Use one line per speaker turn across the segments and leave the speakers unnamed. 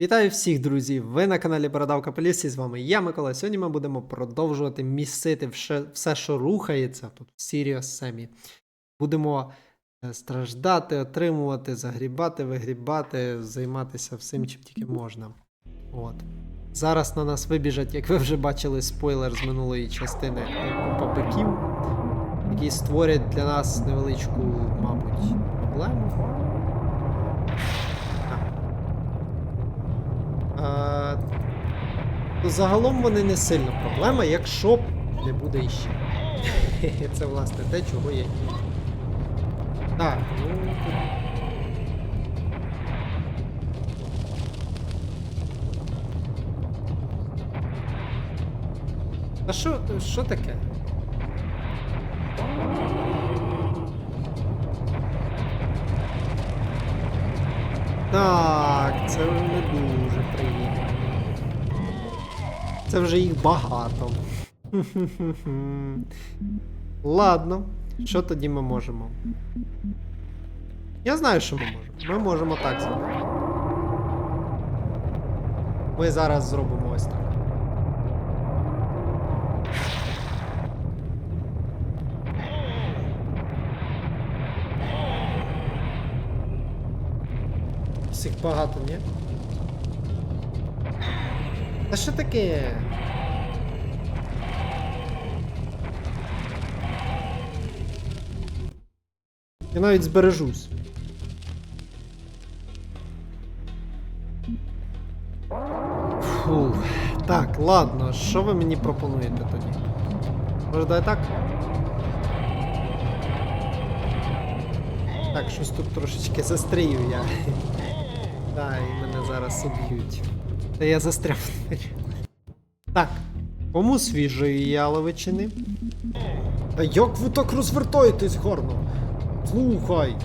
Вітаю всіх, друзі! Ви на каналі Бородавка Полісі, з вами я, Микола. Сьогодні ми будемо продовжувати місити все, що рухається тут в Sirius Семі. Будемо е, страждати, отримувати, загрібати, вигрібати, займатися всім, чим тільки можна. От. Зараз на нас вибіжать, як ви вже бачили, спойлер з минулої частини е, купа які створять для нас невеличку, мабуть, проблему. А, то загалом вони не сильно проблема, якщо не буде іще. Це власне те, чого я і. Так, ну. А що, що таке? Так, це не приємно. Це вже їх багато. Ладно, що тоді ми можемо? Я знаю, що ми можемо. Ми можемо так зробити. Ми зараз зробимо ось так. Всіх багато, ні? Та що таке? Я навіть збережусь. Фух. Так, ладно, що ви мені пропонуєте тоді? Може, дай так? Так, щось тут трошечки застрію я. Так, і мене зараз уб'ють. Та я застряв. Так. Кому свіжої яловичини? А як ви так розвертаєтесь гарно? Слухай.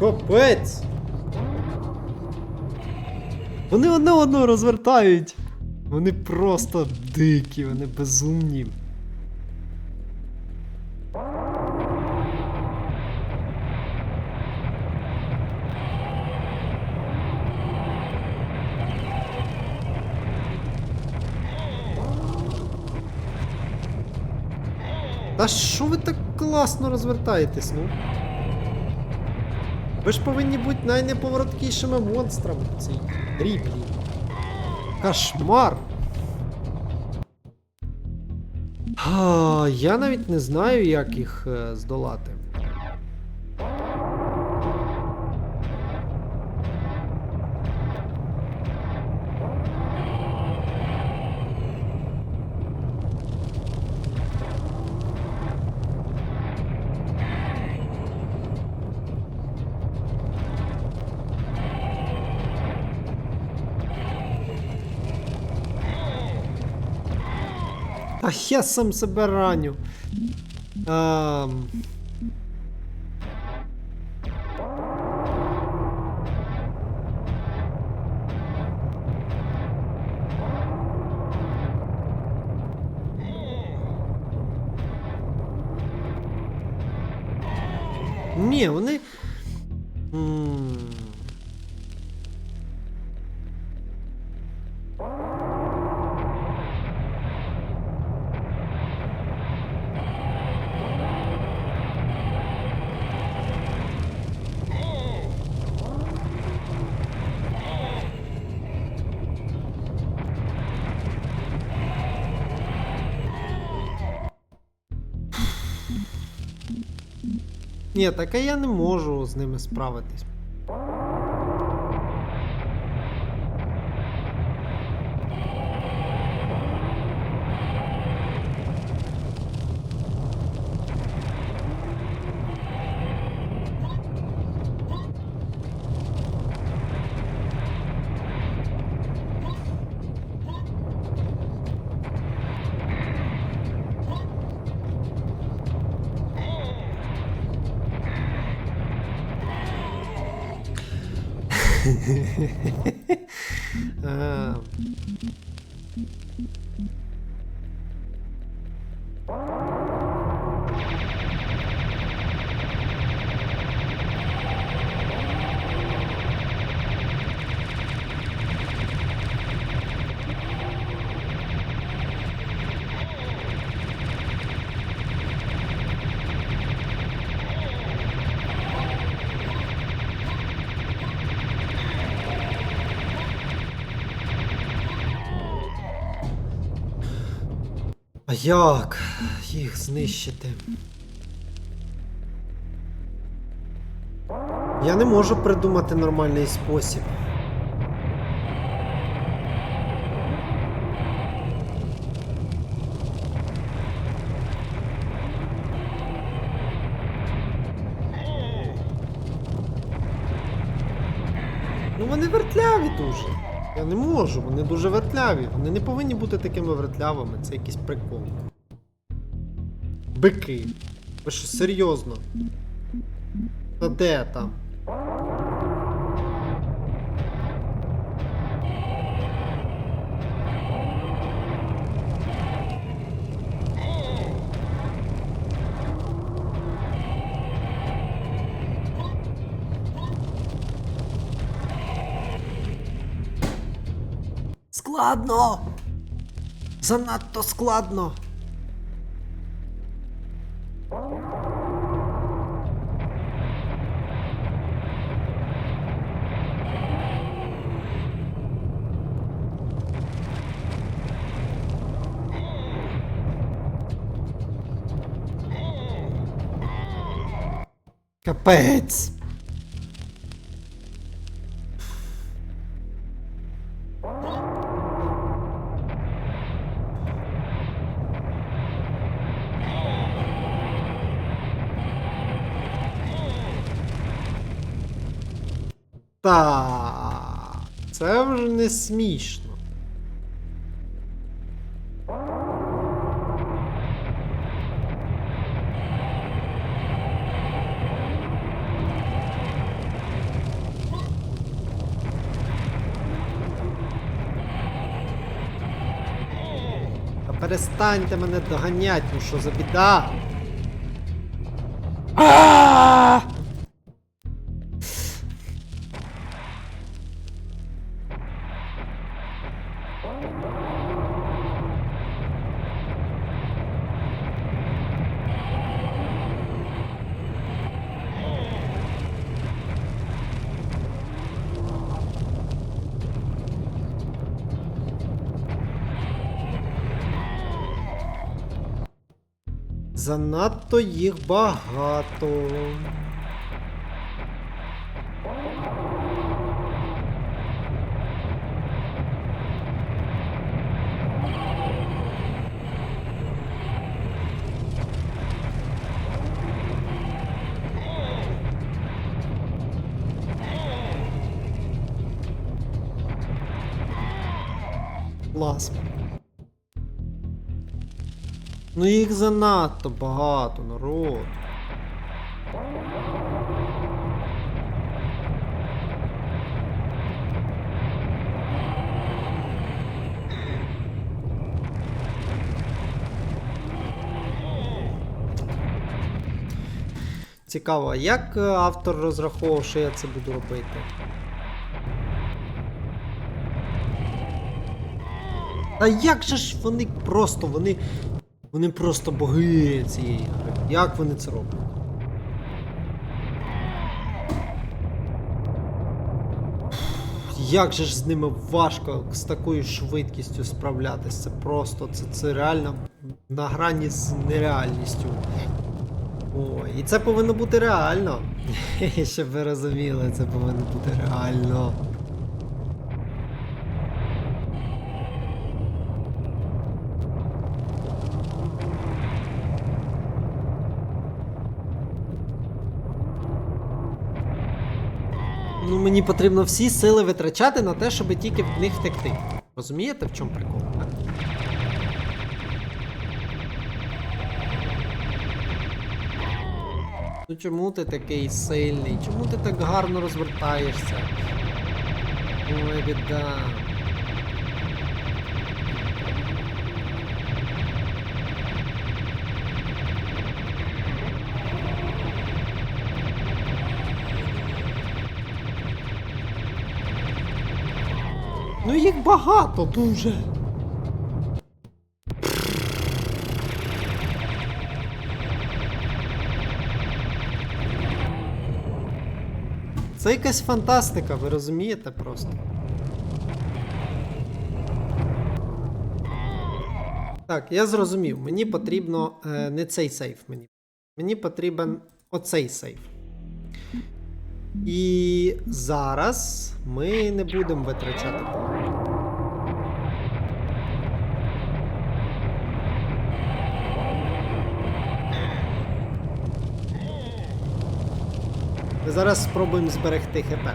Капець. Вони одне одного розвертають. Вони просто дикі, вони безумні. Класно розвертаєтесь, ну? Ви ж повинні бути найнеповороткішими монстрами в цій грі. Кошмар! Я навіть не знаю, як їх е, здолати. А я сам себе раню. Ам... Ні, вони. Ні, так а я не можу з ними справитись. А. як їх знищити? Я не можу придумати нормальний спосіб. Ну вони вертляві дуже. Я не можу, вони дуже вертляві. Вони не повинні бути такими вертлявими, це якийсь прикол. Бики. Ви що, серйозно? Та де там? Складно! Занадто складно. Капець. Так, це вже не смішно. Та перестаньте мене доганять, ну що за біда? Занадто їх багато. Клас. Ну їх занадто багато, народ. Цікаво, як е, автор розраховував, що я це буду робити? Та як же ж вони просто, вони. Вони просто боги цієї гри. Як вони це роблять? Як же ж з ними важко з такою швидкістю справлятися? Це просто, це, це реально на грані з нереальністю. Ой, і це повинно бути реально. Щоб ви розуміли, це повинно бути реально. Мені потрібно всі сили витрачати на те, щоб тільки в них втекти. Розумієте, в чому прикол? Ну чому ти такий сильний? Чому ти так гарно розвертаєшся? Ой, біда. Ну їх багато дуже. Це якась фантастика, ви розумієте просто. Так, я зрозумів. Мені потрібно е, не цей сейф. Мені. Мені потрібен оцей сейф. І зараз ми не будемо витрачати. Ми зараз спробуємо зберегти ХП.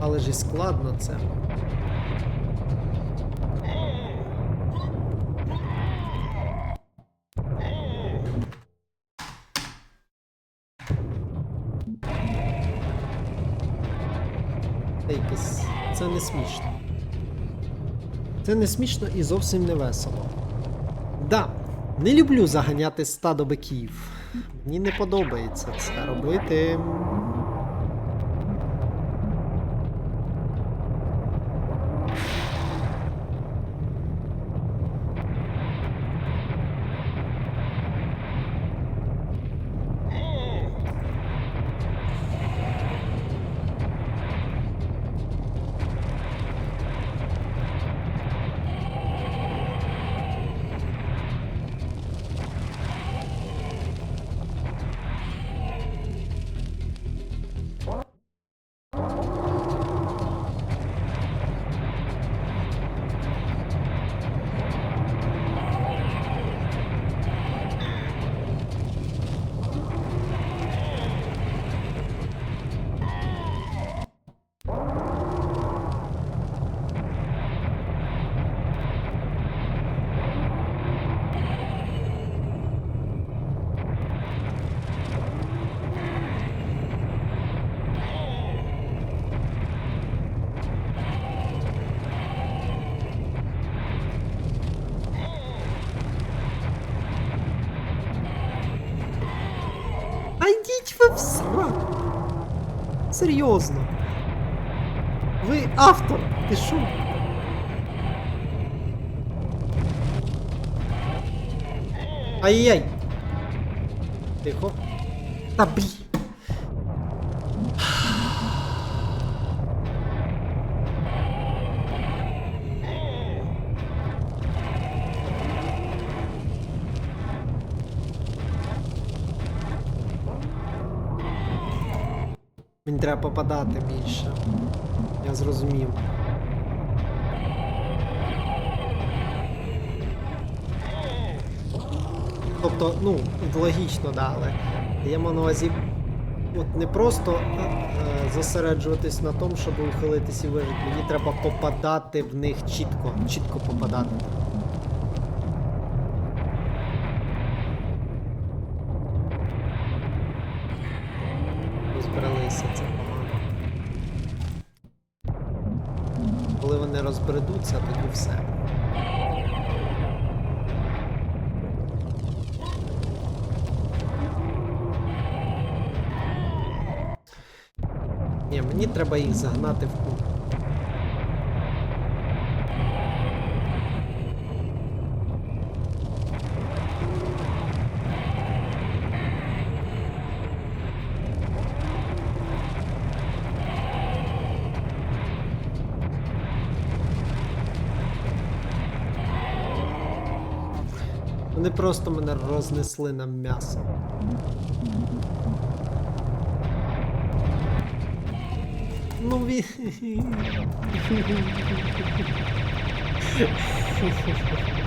Але ж і складно це. Це. Не смішно. Це не смішно і зовсім не весело. Не люблю заганяти стадо биків. Мені не подобається це робити. Серйозно. Ви автор, ти що? Ай-яй. Тихо. Та блін. Треба попадати більше. Я зрозумів. Тобто, ну, логічно, да, але я маю на увазі от не просто е, е, зосереджуватись на тому, щоб ухилитись і вижити. Мені треба попадати в них чітко, чітко попадати. Розбралися, це погано. Коли вони розбредуться, тоді все. Ні, загнати в кут. Вони просто мене рознесли на м'ясо. Ну він.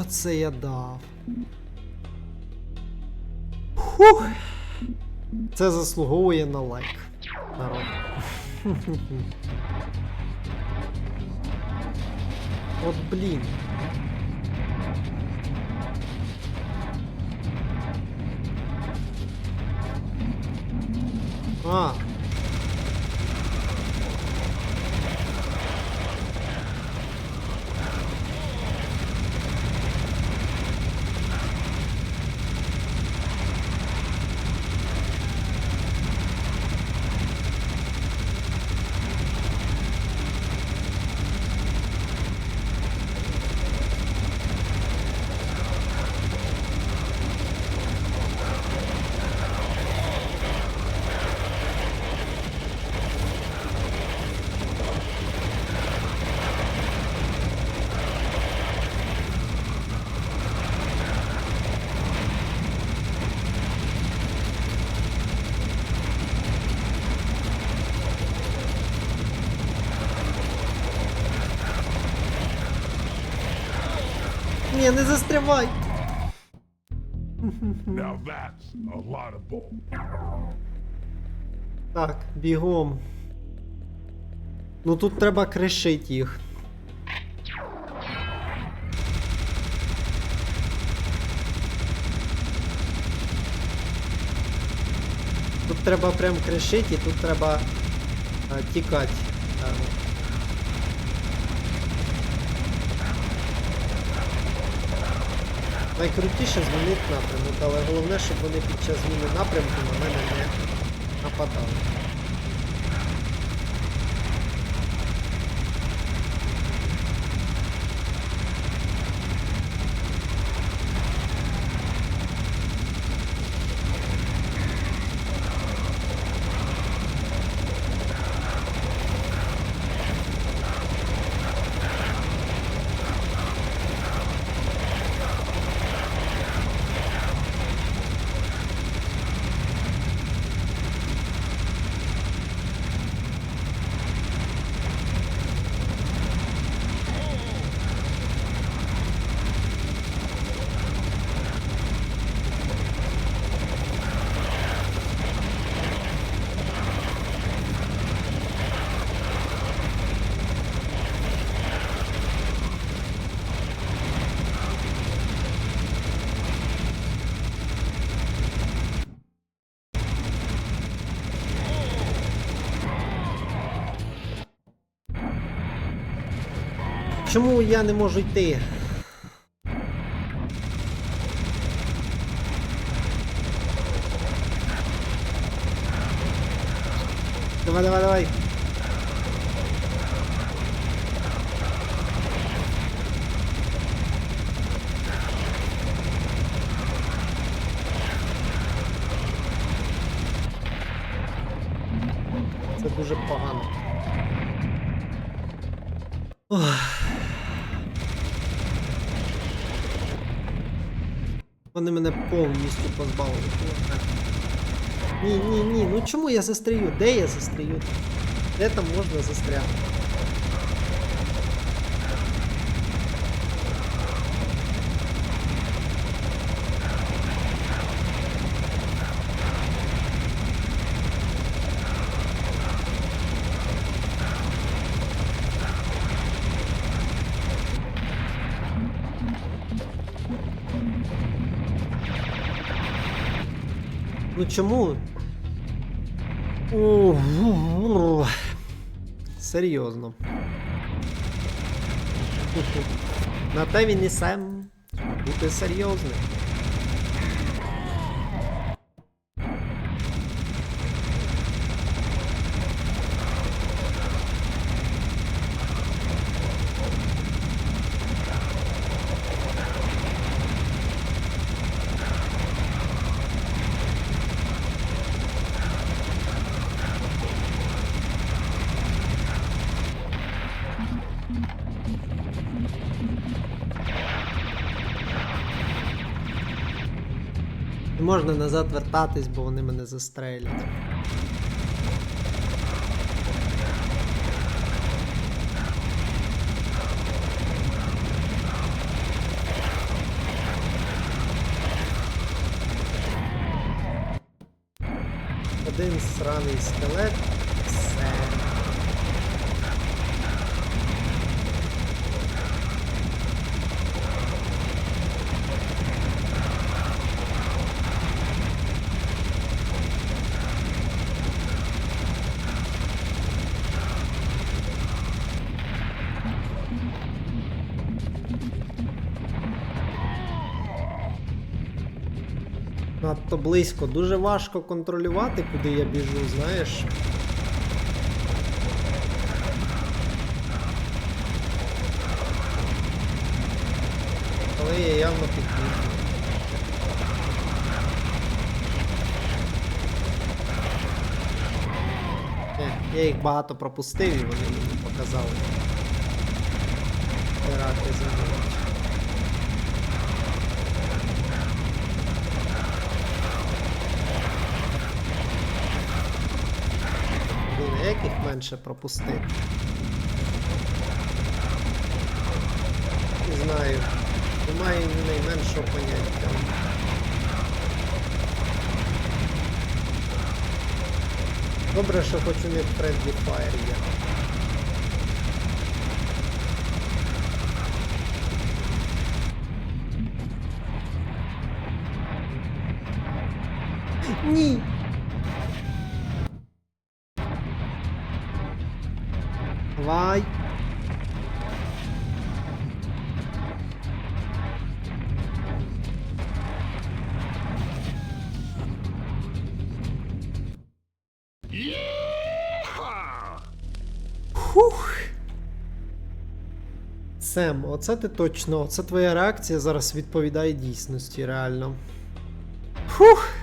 Оце я дав. Фух. Це заслуговує на лайк. Народ. От блін. А. Ні, не застрявай!
Now that's a lot of bull.
Так, бігом. Ну тут треба кришить їх. Тут треба прям кришить і тут треба а, тікати. А, ну. Найкрутіше змінити напрямок, але головне, щоб вони під час зміни напрямку на мене не нападали. Чому я не можу йти? Давай, давай, давай. Це дуже погано. Ох. Вони мене повністю позбавили. Ні, ні, ні, ну чому я застрію? Де я застрію? Де там можна застряти? Чому? О, Серйозно. На те він і сам бути серйозним. Можна назад вертатись, бо вони мене застрелять. Один сраний скелет. Близько. Дуже важко контролювати, куди я біжу, знаєш. Але я явно підміг. Е, Я їх багато пропустив і вони мені показали. Раки забирають. Блін, а як їх менше пропустити? Не знаю. Немає найменшого поняття. Добре, що хоч у них Friendly Fire є. Ні. Давай. Хух. Сем, оце ти точно, оце твоя реакція зараз відповідає дійсності, реально. Фух.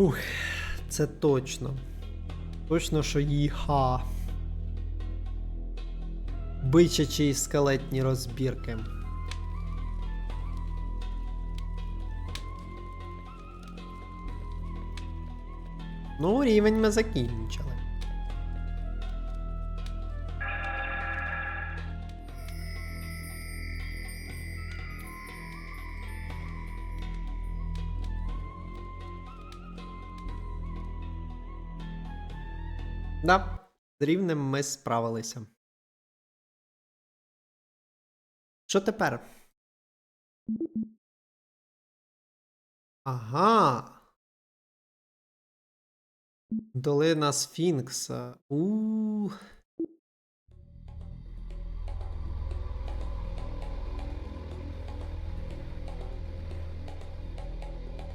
Фух, це точно. Точно, що їха. Бичачі і скелетні розбірки. Ну, рівень ми закінчили. З рівнем ми справилися. Що тепер? Ага. Долина Сфінкса. у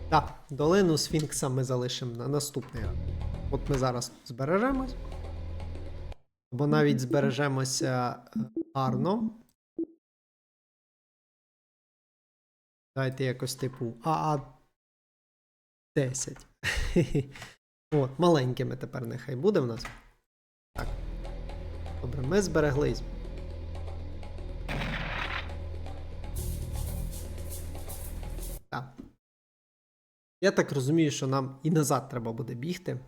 Так, долину Сфінкса ми залишимо на наступний раз. От ми зараз збережемось. Або навіть збережемося е, гарно. Давайте якось типу АА 10. От, маленькими тепер нехай буде в нас. Так. Добре, ми збереглись. Так. Я так розумію, що нам і назад треба буде бігти,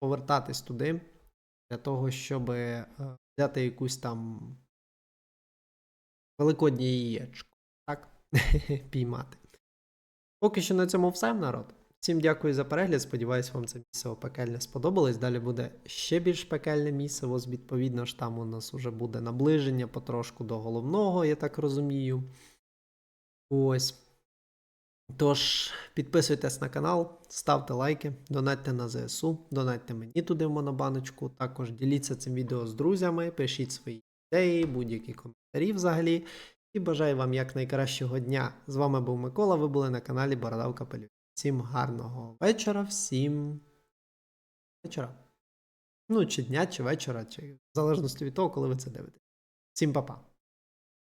повертатись туди, для того, щоб е, взяти якусь там великоднє яєчко. Так? Піймати. Поки що на цьому все, народ. Всім дякую за перегляд. Сподіваюсь, вам це місце пекельне сподобалось. Далі буде ще більш пекельне місце. Відповідно ж, там у нас вже буде наближення потрошку до головного, я так розумію. Ось. Тож, підписуйтесь на канал, ставте лайки, донатьте на ЗСУ, донатьте мені туди в монобаночку. Також діліться цим відео з друзями, пишіть свої ідеї, будь-які коментарі взагалі. І бажаю вам якнайкращого дня. З вами був Микола. Ви були на каналі Бородав Капелюх. Всім гарного вечора, всім вечора. Ну, чи дня, чи вечора, чи в залежності від того, коли ви це дивитесь. Всім па-па.